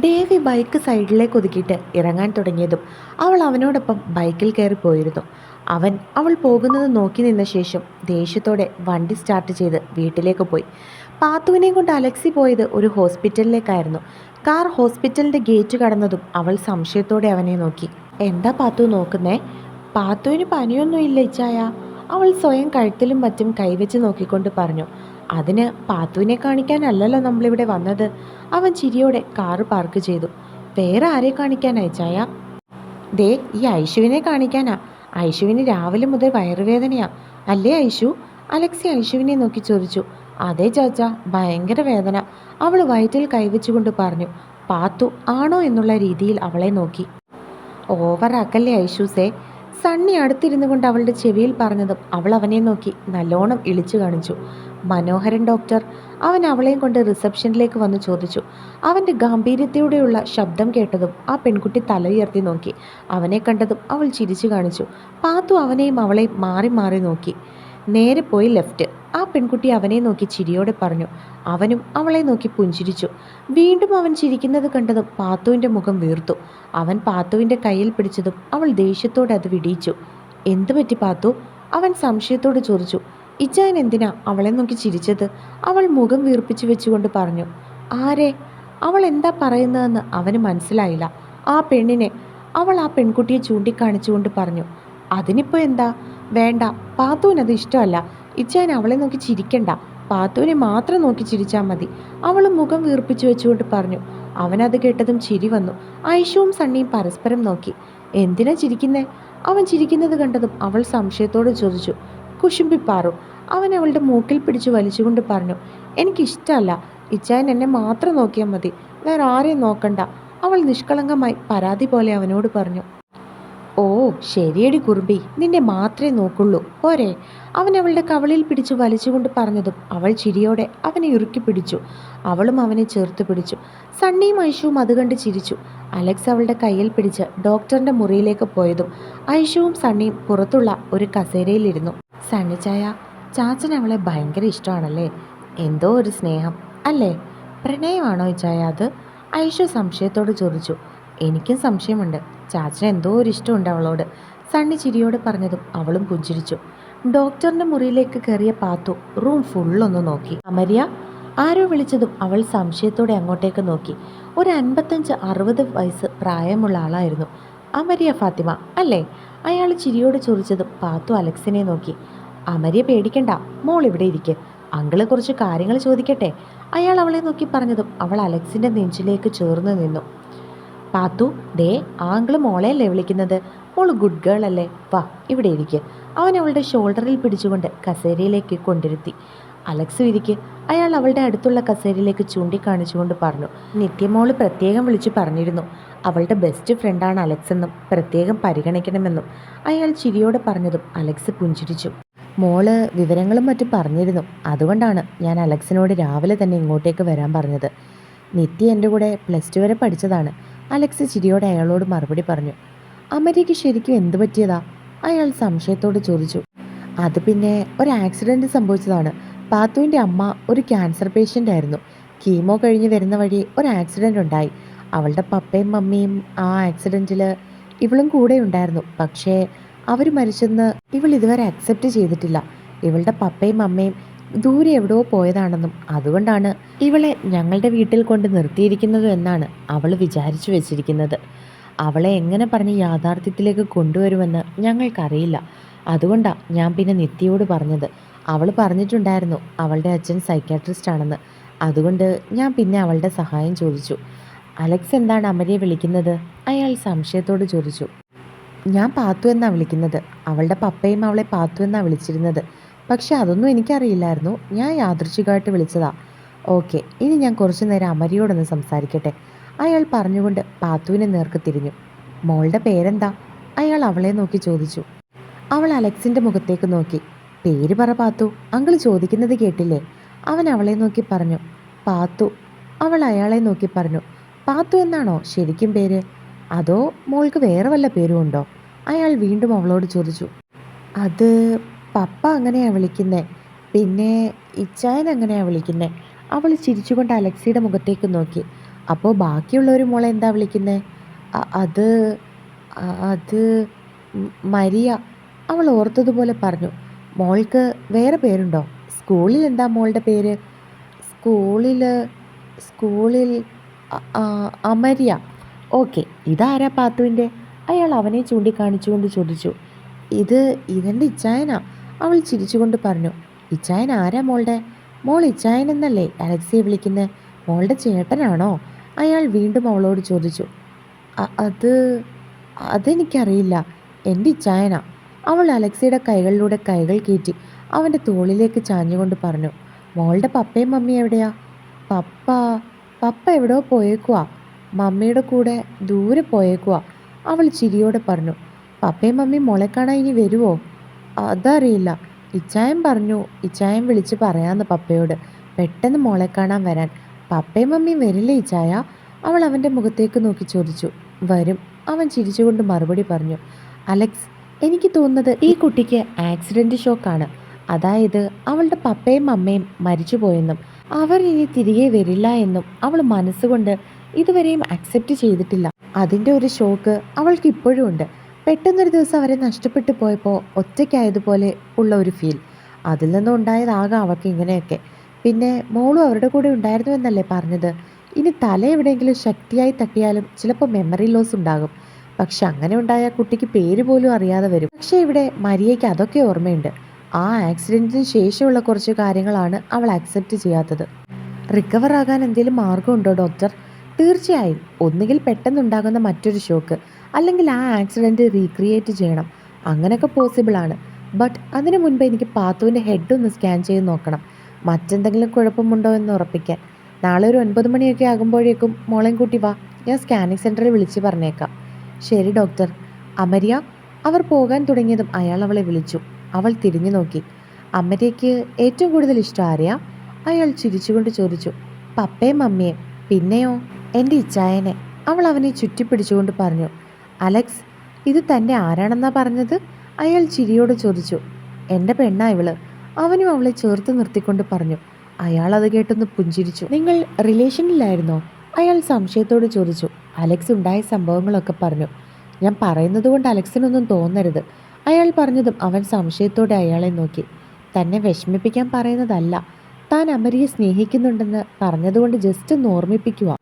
ദേവി bike സൈഡിലേക്ക് ഒതുക്കിയിട്ട് ഇറങ്ങാൻ തുടങ്ങിയതും അവൾ അവനോടൊപ്പം ബൈക്കിൽ കയറി പോയിരുന്നു. അവൻ അവൾ പോകുന്നത് നോക്കി നിന്ന ശേഷം ദേഷ്യത്തോടെ വണ്ടി സ്റ്റാർട്ട് ചെയ്ത് വീട്ടിലേക്ക് പോയി. പാത്തുവിനെ കൊണ്ട് അലക്സി പോയത് ഒരു ഹോസ്പിറ്റലിലേക്കായിരുന്നു. കാർ ഹോസ്പിറ്റലിന്റെ ഗേറ്റ് കടന്നതും അവൾ സംശയത്തോടെ അവനെ നോക്കി. എന്താ പാത്തു നോക്കുന്നേ? പാത്തുവിന് പനിയൊന്നും ഇല്ല ഇച്ചായ അവൾ സ്വയം കഴുത്തിലും മറ്റും കൈവച്ച് നോക്കിക്കൊണ്ട് പറഞ്ഞു അതിന് പാത്തുവിനെ കാണിക്കാനല്ലല്ലോ നമ്മളിവിടെ വന്നത്. അവൻ ചിരിയോടെ കാറ് പാർക്ക് ചെയ്തു. വേറെ ആരെ കാണിക്കാൻ ചായ? ദേ ഈ ഐഷുവിനെ കാണിക്കാനാ. ഐഷുവിന് രാവിലെ മുതൽ വയറുവേദനയാ. അല്ലേ ഐഷു അലക്സി ഐഷുവിനെ നോക്കി ചോദിച്ചു. അതേ ചാച്ച ഭയങ്കര വേദന. അവൾ വയറ്റിൽ കൈവച്ചുകൊണ്ട് പറഞ്ഞു പാത്തു ആണോ എന്നുള്ള രീതിയിൽ അവളെ നോക്കി. ഓവറാക്കല്ലേ ഐഷൂസേ സണ്ണി അടുത്തിരുന്നു കൊണ്ട് അവളുടെ ചെവിയിൽ പറഞ്ഞതും അവൾ അവനെ നോക്കി നല്ലോണം ഇളിച്ചു കാണിച്ചു. മനോഹരൻ ഡോക്ടർ അവൻ അവളെയും കൊണ്ട് റിസപ്ഷനിലേക്ക് വന്ന് ചോദിച്ചു. അവന്റെ ഗാംഭീര്യത്തോടെയുള്ള ശബ്ദം കേട്ടതും ആ പെൺകുട്ടി തല ഉയർത്തി നോക്കി. അവനെ കണ്ടതും അവൾ ചിരിച്ചു കാണിച്ചു. പാത്തു അവനെയും അവളെയും മാറി മാറി നോക്കി. നേരെ പോയി ലെഫ്റ്റ് ആ പെൺകുട്ടി അവനെ നോക്കി ചിരിയോടെ പറഞ്ഞു. അവനും അവളെ നോക്കി പുഞ്ചിരിച്ചു. വീണ്ടും അവൻ ചിരിക്കുന്നത് കണ്ടതും പാത്തുവിന്റെ മുഖം വീർത്തു. അവൻ പാത്തുവിന്റെ കയ്യിൽ പിടിച്ചതും അവൾ ദേഷ്യത്തോടെ അത് വിടിയിച്ചു. എന്തു പറ്റി പാത്തു? അവൻ സംശയത്തോട് ചോദിച്ചു. ഇച്ചാൻ എന്തിനാ അവളെ നോക്കി ചിരിച്ചത്? അവൾ മുഖം വീർപ്പിച്ചു വെച്ചുകൊണ്ട് പറഞ്ഞു. ആരെ? അവൾ എന്താ പറയുന്നതെന്ന് അവന് മനസ്സിലായില്ല. ആ പെണ്ണിനെ അവൾ ആ പെൺകുട്ടിയെ ചൂണ്ടിക്കാണിച്ചുകൊണ്ട് പറഞ്ഞു. അതിനിപ്പോൾ എന്താ? വേണ്ട. പാത്തുവിനത് ഇഷ്ടമല്ല. ഇച്ചാൻ അവളെ നോക്കി ചിരിക്കണ്ട. പാത്തുവിനെ മാത്രം നോക്കി ചിരിച്ചാൽ മതി. അവൾ മുഖം വീർപ്പിച്ചു വെച്ചുകൊണ്ട് പറഞ്ഞു. അവനത് കേട്ടതും ചിരി വന്നു. ഐഷുവും സണ്ണിയും പരസ്പരം നോക്കി. എന്തിനാ ചിരിക്കുന്നേ? അവൻ ചിരിക്കുന്നത് കണ്ടതും അവൾ സംശയത്തോട് ചോദിച്ചു. കുശുമ്പിപ്പാറു. അവൻ അവളുടെ മൂക്കിൽ പിടിച്ചു വലിച്ചുകൊണ്ട് പറഞ്ഞു. എനിക്കിഷ്ടമല്ല. ഇച്ചായൻ എന്നെ മാത്രം നോക്കിയാൽ മതി. വേറെ ആരെയും നോക്കണ്ട. അവൾ നിഷ്കളങ്കമായി പരാതി പോലെ അവനോട് പറഞ്ഞു. ഓ ശരിയടി കുറുമ്പി. നിന്നെ മാത്രമേ നോക്കുള്ളൂ. പോരെ. അവൻ അവളുടെ കവളിൽ പിടിച്ചു വലിച്ചുകൊണ്ട് പറഞ്ഞതും അവൾ ചിരിയോടെ അവനെ ഇറുക്കി പിടിച്ചു. അവളും അവനെ ചേർത്ത് പിടിച്ചു. സണ്ണിയും ഐഷുവും അത് കണ്ട് ചിരിച്ചു. അലക്സ് അവളുടെ കയ്യിൽ പിടിച്ച് ഡോക്ടറിന്റെ മുറിയിലേക്ക് പോയതും ഐഷുവും സണ്ണിയും പുറത്തുള്ള ഒരു കസേരയിലിരുന്നു. സണ്ണിച്ചായ ചായ ചാച്ചൻ അവളെ ഭയങ്കര ഇഷ്ടമാണല്ലേ? എന്തോ ഒരു സ്നേഹം. അല്ലേ? പ്രണയമാണോ ചായ അത്? ഐഷു സംശയത്തോട് ചോദിച്ചു. എനിക്കും സംശയമുണ്ട്. ചാച്ചന് എന്തോ ഒരു ഇഷ്ടമുണ്ട് അവളോട്. സണ്ണി ചിരിയോട് പറഞ്ഞതും അവളും പുഞ്ചിരിച്ചു. ഡോക്ടറിന്റെ മുറിയിലേക്ക് കയറിയ പാത്തു റൂം ഫുള്ളൊന്ന് നോക്കി. അമരിയ? ആരോ വിളിച്ചതും അവൾ സംശയത്തോടെ അങ്ങോട്ടേക്ക് നോക്കി. ഒരു അൻപത്തഞ്ച് അറുപത് വയസ്സ് പ്രായമുള്ള ആളായിരുന്നു. അമരിയ ഫാത്തിമ അല്ലേ? അയാൾ ചിരിയോട് ചോദിച്ചതും പാത്തു അലക്സിനെ നോക്കി. അമരിയ പേടിക്കണ്ട മോൾ ഇവിടെ ഇരിക്കെ. അങ്കിളെ കുറച്ച് കാര്യങ്ങൾ ചോദിക്കട്ടെ. അയാൾ അവളെ നോക്കി പറഞ്ഞതും അവൾ അലക്സിന്റെ നെഞ്ചിലേക്ക് ചേർന്ന് നിന്നു. പാത്തു ദേ ആങ്കിൾ മോളെയല്ലേ വിളിക്കുന്നത്? മോൾ ഗുഡ് ഗേൾ അല്ലേ? വാ ഇവിടെ ഇരിക്ക്. അവൻ അവളുടെ ഷോൾഡറിൽ പിടിച്ചുകൊണ്ട് കസേരയിലേക്ക് കൊണ്ടിരുത്തി. അലക്സ് ഇരിക്ക്. അയാൾ അവളുടെ അടുത്തുള്ള കസേരയിലേക്ക് ചൂണ്ടിക്കാണിച്ചുകൊണ്ട് പറഞ്ഞു നിത്യമോൾ പ്രത്യേകം വിളിച്ചു പറഞ്ഞിരുന്നു. അവളുടെ ബെസ്റ്റ് ഫ്രണ്ടാണ് അലക്സ് എന്നും പ്രത്യേകം പരിഗണിക്കണമെന്നും. അയാൾ ചിരിയോടെ പറഞ്ഞതും അലക്സ് പുഞ്ചിരിച്ചു. മോൾ വിവരങ്ങളും മറ്റും പറഞ്ഞിരുന്നു. അതുകൊണ്ടാണ് ഞാൻ അലക്സിനോട് രാവിലെ തന്നെ ഇങ്ങോട്ടേക്ക് വരാൻ പറഞ്ഞത്. നിത്യ എന്റെ കൂടെ പ്ലസ് ടു വരെ പഠിച്ചതാണ്. അലക്സ് ചിരിയോടെ അയാളോട് മറുപടി പറഞ്ഞു. അമരയ്ക്ക് ശരിക്കും എന്തു പറ്റിയതാ? അയാൾ സംശയത്തോട് ചോദിച്ചു. അത് പിന്നെ ഒരു ആക്സിഡന്റ് സംഭവിച്ചതാണ്. പാത്തുവിന്റെ അമ്മ ഒരു ക്യാൻസർ പേഷ്യന്റ് ആയിരുന്നു. കീമോ കഴിഞ്ഞ് വരുന്ന വഴി ഒരു ആക്സിഡന്റ് ഉണ്ടായി. അവളുടെ പപ്പയും മമ്മിയും ആ ആക്സിഡന്റിൽ ഇവളും കൂടെ ഉണ്ടായിരുന്നു. പക്ഷേ അവർ മരിച്ചെന്ന് ഇവൾ ഇതുവരെ അക്സെപ്റ്റ് ചെയ്തിട്ടില്ല. ഇവളുടെ പപ്പയും അമ്മയും ദൂരെ എവിടെയോ പോയതാണെന്നും അതുകൊണ്ടാണ് ഇവളെ ഞങ്ങളുടെ വീട്ടിൽ കൊണ്ട് നിർത്തിയിരിക്കുന്നത് എന്നാണ് അവൾ വിചാരിച്ചു വെച്ചിരിക്കുന്നത്. അവളെ എങ്ങനെ പറഞ്ഞ് യാഥാർത്ഥ്യത്തിലേക്ക് കൊണ്ടുവരുമെന്ന് ഞങ്ങൾക്കറിയില്ല. അതുകൊണ്ടാണ് ഞാൻ പിന്നെ നിത്യയോട് പറഞ്ഞത്. അവൾ പറഞ്ഞിട്ടുണ്ടായിരുന്നു അവളുടെ അച്ഛൻ സൈക്കാട്രിസ്റ്റ് ആണെന്ന്. അതുകൊണ്ട് ഞാൻ പിന്നെ അവളുടെ സഹായം ചോദിച്ചു. അലക്സ് എന്താണ് അമരിയെ വിളിക്കുന്നത്? അയാൾ സംശയത്തോട് ചോദിച്ചു. ഞാൻ പാത്തു എന്നാണ് വിളിക്കുന്നത്. അവളുടെ പപ്പയും അവളെ പാത്തു എന്നാണ് വിളിച്ചിരുന്നത്. പക്ഷെ അതൊന്നും എനിക്കറിയില്ലായിരുന്നു. ഞാൻ യാദൃശികമായിട്ട് വിളിച്ചതാ. ഓക്കെ ഇനി ഞാൻ കുറച്ചു നേരം അമരിയോടൊന്ന് സംസാരിക്കട്ടെ. അയാൾ പറഞ്ഞുകൊണ്ട് പാത്തുവിനെ നേർക്ക് തിരിഞ്ഞു. മോളുടെ പേരെന്താ? അയാൾ അവളെ നോക്കി ചോദിച്ചു. അവൾ അലക്സിന്റെ മുഖത്തേക്ക് നോക്കി. പേര് പറ പാത്തു അങ്കിൾ ചോദിക്കുന്നത് കേട്ടില്ലേ? അവൻ അവളെ നോക്കി പറഞ്ഞു. പാത്തു അവൾ അയാളെ നോക്കി പറഞ്ഞു. പാത്തു എന്നാണോ ശരിക്കും പേര്? അതോ മോൾക്ക് വേറെ വല്ല പേരും ഉണ്ടോ അയാൾ വീണ്ടും അവളോട് ചോദിച്ചു. അത് പപ്പ അങ്ങനെയാണ് വിളിക്കുന്നത് പിന്നെ ഇച്ചായൻ അങ്ങനെയാണ് വിളിക്കുന്നത് അവൾ ചിരിച്ചുകൊണ്ട് അലക്സിയുടെ മുഖത്തേക്ക് നോക്കി. അപ്പോൾ ബാക്കിയുള്ളവർ മോളെ എന്താ വിളിക്കുന്നത് അത് അത് മരിയ. അവൾ ഓർത്തതുപോലെ പറഞ്ഞു. മോൾക്ക് വേറെ പേരുണ്ടോ? സ്കൂളിൽ എന്താ മോളുടെ പേര്? സ്കൂളിൽ സ്കൂളിൽ അമര്യ. ഓക്കെ ഇതാരാ പാത്തുവിന്റെ? അയാൾ അവനെ ചൂണ്ടിക്കാണിച്ചുകൊണ്ട് ചോദിച്ചു. ഇത് ഇതെന്റെ ഇച്ചായനാ? അവൾ ചിരിച്ചുകൊണ്ട് പറഞ്ഞു ഇച്ചായൻ ആരാ മോളുടെ? മോൾ ഇച്ചായൻ എന്നല്ലേ അലക്സിയെ വിളിക്കുന്നത് മോളുടെ ചേട്ടനാണോ? അയാൾ വീണ്ടും അവളോട് ചോദിച്ചു "അ- അത് അതെനിക്കറിയില്ല. എന്റെ ഇച്ചായന. അവൾ അലക്സിയുടെ കൈകളിലൂടെ കൈകൾ കയറ്റി അവന്റെ തോളിലേക്ക് ചാഞ്ഞുകൊണ്ട് പറഞ്ഞു മോളുടെ പപ്പയും മമ്മിയും എവിടെയാ? പപ്പ പപ്പ എവിടെയോ പോയേക്കുവാ. മമ്മിയുടെ കൂടെ ദൂരെ പോയേക്കുവാ. അവൾ ചിരിയോടെ പറഞ്ഞു പപ്പയും മമ്മിയും മോളെ കാണാൻ ഇനി വരുമോ അതറിയില്ല. ഇച്ചായൻ പറഞ്ഞു ഇച്ചായൻ വിളിച്ച് പറയാമെന്ന് പപ്പയോട്. പെട്ടെന്ന് മോളെ കാണാൻ വരാൻ. പപ്പയും മമ്മിയും വരില്ലേ ഇച്ചായ? അവൾ അവന്റെ മുഖത്തേക്ക് നോക്കി ചോദിച്ചു. വരും. അവൻ ചിരിച്ചുകൊണ്ട് മറുപടി പറഞ്ഞു. അലക്സ് എനിക്ക് തോന്നുന്നത് ഈ കുട്ടിക്ക് ആക്സിഡന്റ് ഷോക്കാണ്. അതായത് അവളുടെ പപ്പയും അമ്മയും മരിച്ചുപോയെന്നും അവർ ഇനി തിരികെ വരില്ല എന്നും അവൾ മനസ്സുകൊണ്ട് ഇതുവരെയും അക്സെപ്റ്റ് ചെയ്തിട്ടില്ല. അതിന്റെ ഒരു ഷോക്ക് അവൾക്ക് ഇപ്പോഴും ഉണ്ട്. പെട്ടെന്നൊരു ദിവസം അവരെ നഷ്ടപ്പെട്ടു പോയപ്പോൾ ഒറ്റയ്ക്കായതുപോലെ ഉള്ള ഒരു ഫീൽ അതിൽ നിന്നും ഉണ്ടായതാകാം അവൾക്ക് ഇങ്ങനെയൊക്കെ. പിന്നെ മോളും അവരുടെ കൂടെ ഉണ്ടായിരുന്നു എന്നല്ലേ പറഞ്ഞത്. ഇനി തല എവിടെയെങ്കിലും ശക്തിയായി തട്ടിയാലും ചിലപ്പോൾ മെമ്മറി ലോസ് ഉണ്ടാകും. പക്ഷെ അങ്ങനെ ഉണ്ടായ കുട്ടിക്ക് പേര് പോലും അറിയാതെ വരും. പക്ഷേ ഇവിടെ മരിയയ്ക്ക് അതൊക്കെ ഓർമ്മയുണ്ട്. ആ ആക്സിഡന്റിന് ശേഷമുള്ള കുറച്ച് കാര്യങ്ങളാണ് അവൾ അക്സെപ്റ്റ് ചെയ്യാത്തത്. റിക്കവർ ആകാൻ എന്തെങ്കിലും മാർഗമുണ്ടോ ഡോക്ടർ തീർച്ചയായും. ഒന്നുകിൽ പെട്ടെന്നുണ്ടാകുന്ന മറ്റൊരു ഷോക്ക് അല്ലെങ്കിൽ ആ ആക്സിഡന്റ് റീക്രിയേറ്റ് ചെയ്യണം. അങ്ങനെയൊക്കെ പോസിബിളാണ് ബട്ട് അതിനു മുൻപ് എനിക്ക് പാത്തുവിന്റെ ഹെഡ് ഒന്ന് സ്കാൻ ചെയ്ത് നോക്കണം. മറ്റെന്തെങ്കിലും കുഴപ്പമുണ്ടോ എന്ന് ഉറപ്പിക്കാൻ. നാളെ ഒരു ഒൻപത് മണിയൊക്കെ ആകുമ്പോഴേക്കും മോളെയും കൂട്ടി വാ. ഞാൻ സ്കാനിങ് സെന്ററിൽ വിളിച്ച് പറഞ്ഞേക്കാം. ശരി ഡോക്ടർ അമരിയ അവർ പോകാൻ തുടങ്ങിയതും അയാൾ അവളെ വിളിച്ചു. അവൾ തിരിഞ്ഞു നോക്കി. അമര്യയ്ക്ക് ഏറ്റവും കൂടുതൽ ഇഷ്ടം ആരെയാ? അയാൾ ചിരിച്ചുകൊണ്ട് ചോദിച്ചു. പപ്പയും മമ്മിയെ. പിന്നെയോ? എന്റെ ഇച്ചായനെ. അവൾ അവനെ ചുറ്റിപ്പിടിച്ചുകൊണ്ട് പറഞ്ഞു. അലക്സ് ഇത് തന്റെ ആരാണെന്നാ പറഞ്ഞത്? അയാൾ ചിരിയോട് ചോദിച്ചു. എന്റെ പെണ്ണാ ഇവൾ. അവനും അവളെ ചേർത്ത് നിർത്തിക്കൊണ്ട് പറഞ്ഞു. അയാൾ അത് കേട്ടൊന്ന് പുഞ്ചിരിച്ചു. നിങ്ങൾ റിലേഷനിലായിരുന്നോ? അയാൾ സംശയത്തോട് ചോദിച്ചു. അലക്സ് ഉണ്ടായ സംഭവങ്ങളൊക്കെ പറഞ്ഞു. ഞാൻ പറയുന്നത് കൊണ്ട് അലക്സിനൊന്നും തോന്നരുത്. അയാൾ പറഞ്ഞതും അവൻ സംശയത്തോടെ അയാളെ നോക്കി. തന്നെ വിഷമിപ്പിക്കാൻ പറയുന്നതല്ല. താൻ അമരിയെ സ്നേഹിക്കുന്നുണ്ടെന്ന് പറഞ്ഞതുകൊണ്ട് ജസ്റ്റ് ഒന്ന് ഓർമ്മിപ്പിക്കുക.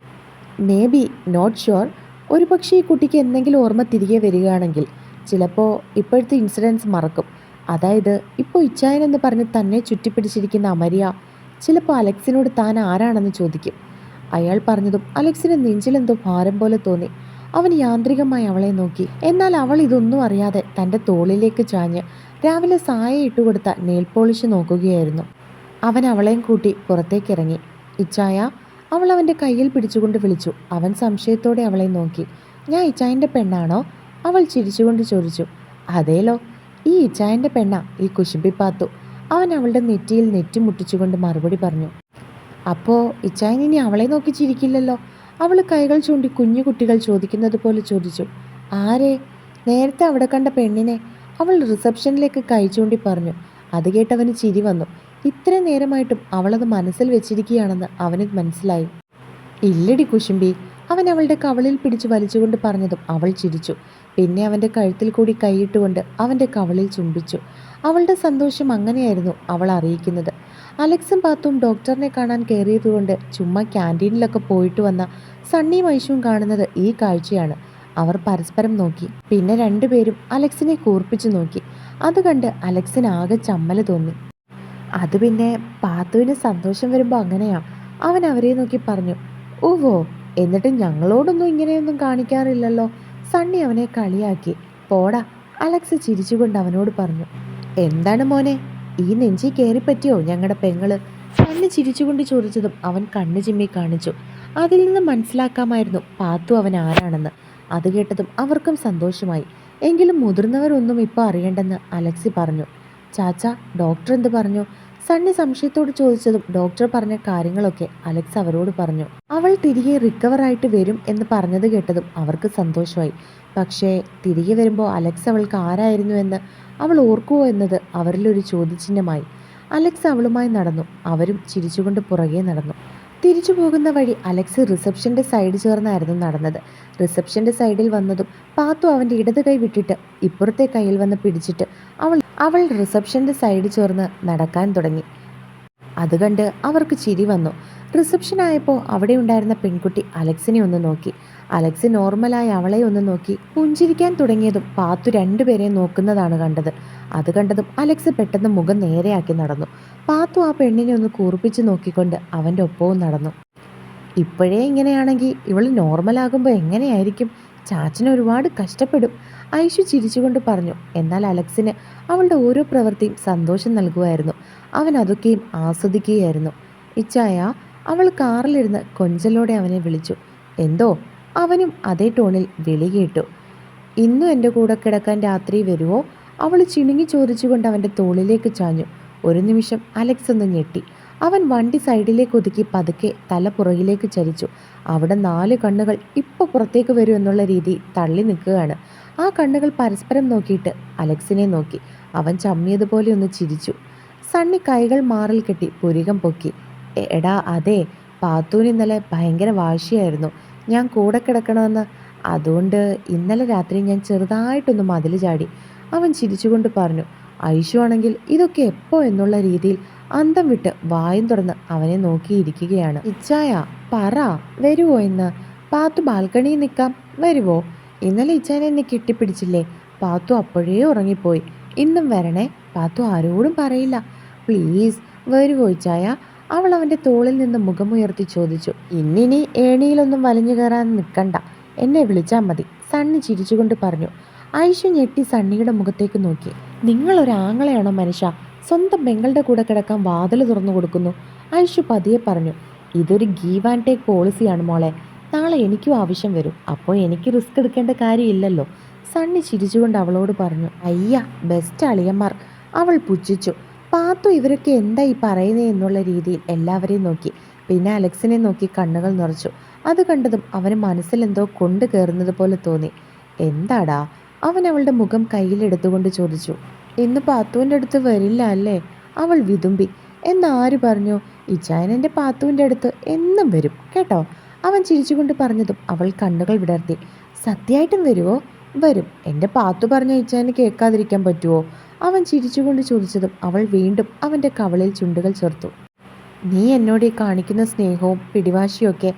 മേ ബി നോട്ട് ഷുവർ ഒരു പക്ഷേ ഈ കുട്ടിക്ക് എന്തെങ്കിലും ഓർമ്മ തിരികെ വരികയാണെങ്കിൽ ചിലപ്പോൾ ഇപ്പോഴത്തെ ഇൻസിഡൻസ് മറക്കും. അതായത് ഇപ്പോൾ ഇച്ചായൻ എന്ന് പറഞ്ഞ് തന്നെ ചുറ്റിപ്പിടിച്ചിരിക്കുന്ന അമരിയ ചിലപ്പോൾ അലക്സിനോട് താൻ ആരാണെന്ന് ചോദിക്കും. അയാൾ പറഞ്ഞതും അലക്സിന് നെഞ്ചിലെന്തോ ഭാരം പോലെ തോന്നി. അവൻ യാന്ത്രികമായി അവളെ നോക്കി. എന്നാൽ അവൾ ഇതൊന്നും അറിയാതെ തന്റെ തോളിലേക്ക് ചാഞ്ഞ് രാവിലെ സായ ഇട്ടുകൊടുത്ത നെയിൽ പോളിഷ് നോക്കുകയായിരുന്നു. അവൻ അവളെയും കൂട്ടി പുറത്തേക്കിറങ്ങി ഇച്ചായ അവൾ അവന്റെ കയ്യിൽ പിടിച്ചുകൊണ്ട് വിളിച്ചു. അവൻ സംശയത്തോടെ അവളെ നോക്കി. ഞാൻ ഇച്ചായന്റെ പെണ്ണാണോ? അവൾ ചിരിച്ചുകൊണ്ട് ചോദിച്ചു. അതേലോ ഈ ഇച്ചായന്റെ പെണ്ണാ ഈ കുശുമ്പിപ്പാത്തു അവൻ അവളുടെ നെറ്റിയിൽ നെറ്റി മുട്ടിച്ചുകൊണ്ട് മറുപടി പറഞ്ഞു. അപ്പോൾ ഇച്ചായൻ ഇനി അവളെ നോക്കി ചിരിക്കില്ലല്ലോ? അവൾ കൈകൾ ചൂണ്ടി കുഞ്ഞു കുട്ടികൾ ചോദിക്കുന്നത് പോലെ ചോദിച്ചു. ആരെ? നേരത്തെ അവിടെ കണ്ട പെണ്ണിനെ? അവൾ റിസപ്ഷനിലേക്ക് കൈ ചൂണ്ടി പറഞ്ഞു. അത് കേട്ടവന് ചിരി വന്നു. ഇത്ര നേരമായിട്ടും അവളത് മനസ്സിൽ വെച്ചിരിക്കുകയാണെന്ന് അവന് മനസ്സിലായി. ഇല്ലടി കുശുമ്പി അവൻ അവളുടെ കവളിൽ പിടിച്ചു വലിച്ചുകൊണ്ട് പറഞ്ഞതും അവൾ ചിരിച്ചു. പിന്നെ അവന്റെ കഴുത്തിൽ കൂടി കൈയിട്ടുകൊണ്ട് അവന്റെ കവളിൽ ചുംബിച്ചു. അവളുടെ സന്തോഷം അങ്ങനെയായിരുന്നു അവൾ അറിയിക്കുന്നത്. അലക്സും പാത്തും ഡോക്ടറിനെ കാണാൻ കയറിയതുകൊണ്ട് ചുമ്മാ ക്യാന്റീനിലൊക്കെ പോയിട്ട് വന്ന സണ്ണി ഐഷുവും കാണുന്നത് ഈ കാഴ്ചയാണ്. അവർ പരസ്പരം നോക്കി. പിന്നെ രണ്ടുപേരും അലക്സിനെ കൂർപ്പിച്ചു നോക്കി. അത് കണ്ട് അലക്സിന് ആകെ ചമ്മൽ തോന്നി. അത് പിന്നെ പാത്തുവിന് സന്തോഷം വരുമ്പോൾ അങ്ങനെയാ. അവൻ അവരെ നോക്കി പറഞ്ഞു ഓവോ എന്നിട്ട് ഞങ്ങളോടൊന്നും ഇങ്ങനെയൊന്നും കാണിക്കാറില്ലല്ലോ. സണ്ണി അവനെ കളിയാക്കി പോടാ. അലക്സ് ചിരിച്ചുകൊണ്ട് അവനോട് പറഞ്ഞു എന്താണ് മോനെ ഈ നെഞ്ചി കയറിപ്പറ്റിയോ ഞങ്ങളുടെ പെങ്ങൾ? സണ്ണി ചിരിച്ചുകൊണ്ട് ചോദിച്ചതും അവൻ കണ്ണു ചിമ്മി കാണിച്ചു. അതിൽ നിന്ന് മനസ്സിലാക്കാമായിരുന്നു പാത്തു അവൻ ആരാണെന്ന്. അത് കേട്ടതും അവർക്കും സന്തോഷമായി. എങ്കിലും മുതിർന്നവരൊന്നും ഇപ്പോൾ അറിയണ്ടെന്ന് അലക്സി പറഞ്ഞു. ചാച്ച ഡോക്ടർ എന്ത് പറഞ്ഞു? സണ്ണി സംശയത്തോട് ചോദിച്ചതും ഡോക്ടർ പറഞ്ഞ കാര്യങ്ങളൊക്കെ അലക്സ് അവരോട് പറഞ്ഞു. അവൾ തിരികെ റിക്കവർ ആയിട്ട് വരും എന്ന് പറഞ്ഞത് കേട്ടതും അവർക്ക് സന്തോഷമായി. പക്ഷേ തിരികെ വരുമ്പോൾ അലക്സ് അവൾക്ക് ആരായിരുന്നു എന്ന് അവൾ ഓർക്കുമോ എന്നത് അവരിലൊരു ചോദ്യചിഹ്നമായി. അലക്സ് അവളുമായി നടന്നു. അവരും ചിരിച്ചുകൊണ്ട് പുറകെ നടന്നു. തിരിച്ചു പോകുന്ന വഴി അലക്സ് റിസപ്ഷന്റെ സൈഡ് ചേർന്നായിരുന്നു നടന്നത്. റിസപ്ഷന്റെ സൈഡിൽ വന്നതും പാത്തു അവന്റെ ഇടത് കൈ വിട്ടിട്ട് ഇപ്പുറത്തെ കയ്യിൽ വന്ന് പിടിച്ചിട്ട് അവൾ അവൾ റിസപ്ഷന്റെ സൈഡ് ചേർന്ന് നടക്കാൻ തുടങ്ങി. അത് കണ്ട് അവർക്ക് ചിരി വന്നു. റിസപ്ഷൻ ആയപ്പോൾ അവിടെ ഉണ്ടായിരുന്ന പെൺകുട്ടി അലക്സിനെ ഒന്ന് നോക്കി. അലക്സ് നോർമലായി അവളെ ഒന്ന് നോക്കി പുഞ്ചിരിക്കാൻ തുടങ്ങിയതും പാത്തു രണ്ടുപേരെയും നോക്കുന്നതാണ് കണ്ടത്. അത് കണ്ടതും അലക്സ് പെട്ടെന്ന് മുഖം നേരെയാക്കി നടന്നു. പാത്തു ആ പെണ്ണിനെ ഒന്ന് കൂർപ്പിച്ച് നോക്കിക്കൊണ്ട് അവന്റെ ഒപ്പവും നടന്നു. ഇപ്പോഴേ ഇങ്ങനെയാണെങ്കിൽ ഇവൾ നോർമലാകുമ്പോൾ എങ്ങനെയായിരിക്കും? ചാച്ചന് ഒരുപാട് കഷ്ടപ്പെടും. ഐഷു ചിരിച്ചുകൊണ്ട് പറഞ്ഞു എന്നാൽ അലക്സിന് അവളുടെ ഓരോ പ്രവൃത്തിയും സന്തോഷം നൽകുമായിരുന്നു. അവൻ അതൊക്കെയും ആസ്വദിക്കുകയായിരുന്നു. ഇച്ചായ അവൾ കാറിലിരുന്ന് കൊഞ്ചലോടെ അവനെ വിളിച്ചു. എന്തോ? അവനും അതേ ടോണിൽ വിളി കേട്ടു. ഇന്നും എന്റെ കൂടെ കിടക്കാൻ രാത്രി വരുമോ അവൾ ചിണുങ്ങി ചോദിച്ചുകൊണ്ട് അവന്റെ തോളിലേക്ക് ചാഞ്ഞു. ഒരു നിമിഷം അലക്സ് ഒന്ന് ഞെട്ടി. അവൻ വണ്ടി സൈഡിലേക്ക് ഒതുക്കി പതുക്കെ തല പുറകിലേക്ക് ചരിച്ചു. അവിടെ നാല് കണ്ണുകൾ ഇപ്പോൾ പുറത്തേക്ക് വരും എന്നുള്ള രീതി തള്ളി നിൽക്കുകയാണ്. ആ കണ്ണുകൾ പരസ്പരം നോക്കിയിട്ട് അലക്സിനെ നോക്കി. അവൻ ചമ്മിയതുപോലെ ഒന്ന് ചിരിച്ചു. സണ്ണി കൈകൾ മാറിൽ കെട്ടി പുരികം പൊക്കി. എടാ അതെ പാത്തൂന് ഇന്നലെ ഭയങ്കര വാശിയായിരുന്നു. ഞാൻ കൂടെ കിടക്കണമെന്ന്. അതുകൊണ്ട് ഇന്നലെ രാത്രി ഞാൻ ചെറുതായിട്ടൊന്ന് മതിൽ ചാടി. അവൻ ചിരിച്ചുകൊണ്ട് പറഞ്ഞു ഐഷു ആണെങ്കിൽ ഇതൊക്കെ എപ്പോ എന്നുള്ള രീതിയിൽ അന്തം വിട്ട് വായും തുറന്ന് അവനെ നോക്കിയിരിക്കുകയാണ്. ഇച്ചായ പറ വരുവോ എന്ന് പാത്തു ബാൽക്കണിയിൽ നിൽക്കാം. വരുവോ? ഇന്നലെ ഇച്ചാൻ എന്നെ കെട്ടിപ്പിടിച്ചില്ലേ? പാത്തു അപ്പോഴേ ഉറങ്ങിപ്പോയി. ഇന്നും വരണേ? പാത്തു ആരോടും പറയില്ല. പ്ലീസ് വരുവോ ഇച്ചായ? അവൾ അവന്റെ തോളിൽ നിന്ന് മുഖമുയർത്തി ചോദിച്ചു ഇന്നിനി ഏണിയിലൊന്നും വലിഞ്ഞു കയറാൻ നിൽക്കണ്ട. എന്നെ വിളിച്ചാൽ മതി. സണ്ണി ചിരിച്ചുകൊണ്ട് പറഞ്ഞു ഐഷു ഞെട്ടി സണ്ണിയുടെ മുഖത്തേക്ക് നോക്കി. നിങ്ങളൊരു ആങ്ങളെയാണോ മനുഷ്യ? സ്വന്തം പെങ്ങളുടെ കൂടെ കിടക്കാൻ വാതിൽ തുറന്നു കൊടുക്കുന്നു. ഐഷു പതിയെ പറഞ്ഞു ഇതൊരു ഗീവ് ആൻഡ് ടേക്ക് പോളിസിയാണ് മോളെ. നാളെ എനിക്കും ആവശ്യം വരും. അപ്പോൾ എനിക്ക് റിസ്ക് എടുക്കേണ്ട കാര്യമില്ലല്ലോ. സണ്ണി ചിരിച്ചുകൊണ്ട് അവളോട് പറഞ്ഞു അയ്യ ബെസ്റ്റ് അളിയന്മാർ. അവൾ പുച്ഛിച്ചു പാത്തു ഇവരൊക്കെ എന്താ ഈ പറയുന്നത് എന്നുള്ള രീതിയിൽ എല്ലാവരെയും നോക്കി. പിന്നെ അലക്സിനെ നോക്കി കണ്ണുകൾ നിറച്ചു. അത് കണ്ടതും അവന് മനസ്സിലെന്തോ കൊണ്ടു കയറുന്നത് പോലെ തോന്നി. എന്താടാ? അവൻ അവളുടെ മുഖം കയ്യിലെടുത്തുകൊണ്ട് ചോദിച്ചു ഇന്ന് പാത്തുവിന്റെ അടുത്ത് വരില്ല അല്ലേ? അവൾ വിതുമ്പി എന്നാര് പറഞ്ഞു? ഇച്ചായനന്റെ പാത്തുവിന്റെ അടുത്ത് എന്നും വരും കേട്ടോ? അവൻ ചിരിച്ചുകൊണ്ട് പറഞ്ഞതും അവൾ കണ്ണുകൾ വിടർത്തി സത്യമായിട്ടും വരുമോ വരും. എന്റെ പാത്തു പറഞ്ഞ ഇച്ചായന് കേൾക്കാതിരിക്കാൻ പറ്റുമോ അവൻ ചിരിച്ചുകൊണ്ട് ചോദിച്ചതും അവൾ വീണ്ടും അവന്റെ കവളിൽ ചുണ്ടുകൾ ചേർത്തു നീ എന്നോട് ഈ കാണിക്കുന്ന സ്നേഹവും പിടിവാശിയൊക്കെ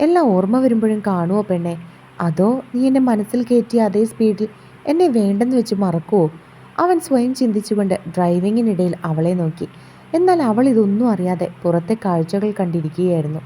എല്ലാം ഓർമ്മ വരുമ്പോഴും കാണുമോ പെണ്ണെ? അതോ നീ എന്റെ മനസ്സിൽ കയറ്റിയ അതേ സ്പീഡിൽ എന്നെ വേണ്ടെന്ന് വെച്ച് മറക്കുമോ അവൻ സ്വയം ചിന്തിച്ചുകൊണ്ട് ഡ്രൈവിങ്ങിനിടയിൽ അവളെ നോക്കി. എന്നാൽ അവൾ ഇതൊന്നും അറിയാതെ പുറത്തെ കാഴ്ചകൾ കണ്ടിരിക്കുകയായിരുന്നു.